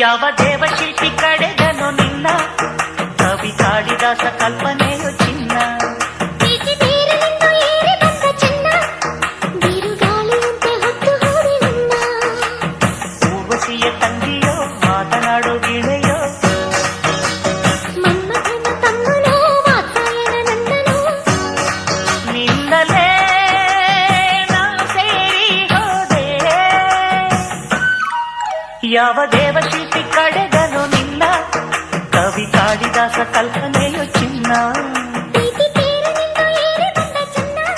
ಯಾವ ದೇವಶಿಲ್ಪಿ ಕಡೆದನು ನಿನ್ನ ಕವಿ ಕಾಳಿದಾಸ ಕಲ್ಪನೆಯು ಚಿನ್ನ ಪ್ರೀತಿ ತೀರಲಿಂದು ಏರಿ ಬಂದ ಚಿನ್ನ ಬಿರುಗಾಳಿಯಂತೆ ಹೊತ್ತು ಹೋದೆ ನಿನ್ನ ಊರ್ವಶಿಯ ತಂಗಿಯೋ ಮಾತನಾಡು ಗಿಳೆಯೋ ಯಾವ ದೇವಶಿಲ್ಪಿ ಕಡೆದನು ನಿನ್ನ ಕವಿ ಕಾಳಿದಾಸ ಕಲ್ಪನೆಯು ಚಿನ್ನ